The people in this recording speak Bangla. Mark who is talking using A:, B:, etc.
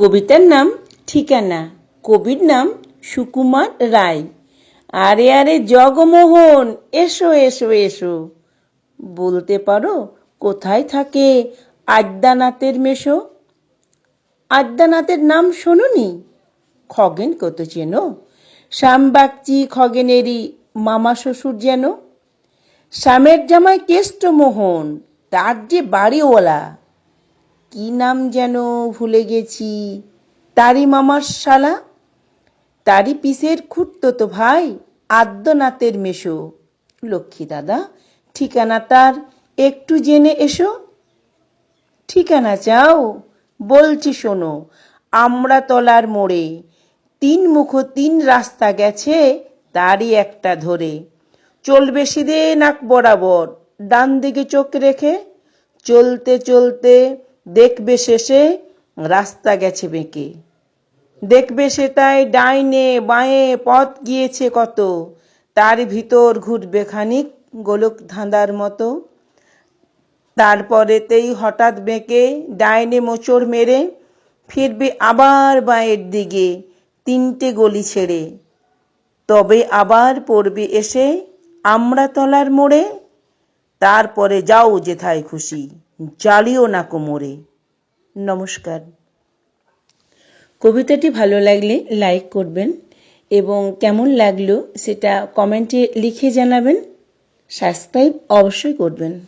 A: কবিতার নাম ঠিকানা। কবির নাম সুকুমার রায়। আরে আরে জগমোহন, এসো এসো এসো। বলতে পারো কোথায় থাকে আদ্যানাথের মেশো? আদ্যানাথের নাম শোনোনি? খগেন কত চেনো শ্যামবাগচি খগেনেরই মামা শ্বশুর যেন? শ্যামের জামাই কেষ্টমোহন তার যে বাড়িওয়ালা। কি নাম যেন ভুলে গেছি। তারই মামার শালা, তারই পিসের খুঁড়তো ভাই, আদ্যনাথের মেশো। লক্ষ্মী দাদা, ঠিকানা তার, একটু জেনে এসো। ঠিকানা চাও, বলছি শোনো আমরা তলার মোড়ে। তিন মুখ তিন রাস্তা গেছে, তারই একটা ধরে। চলবে সিধে নাক বরাবর, ডান দিকে চোখ রেখে। চলতে চলতে দেখবে শেষে রাস্তা গেছে বেঁকে। দেখবে সেটাই ডাইনে বাঁয়ে পথ গিয়েছে কত। তার ভিতর ঘুরবে খানিক গোলক ধাঁধার মতো। তারপরেতেই হঠাৎ বেঁকে ডাইনে মোচড় মেরে ফিরবে আবার বাঁয়ের দিকে তিনটে গলি ছেড়ে। তবে আবার পড়বে এসে আমরা তলার মোড়ে। তারপরে যাও যেথায় খুশি। জ্বালিও না কোমরে। নমস্কার। কবিতাটি ভালো লাগলে লাইক করবেন এবং কেমন লাগল সেটা কমেন্টে লিখে জানাবেন। সাবস্ক্রাইব অবশ্যই করবেন।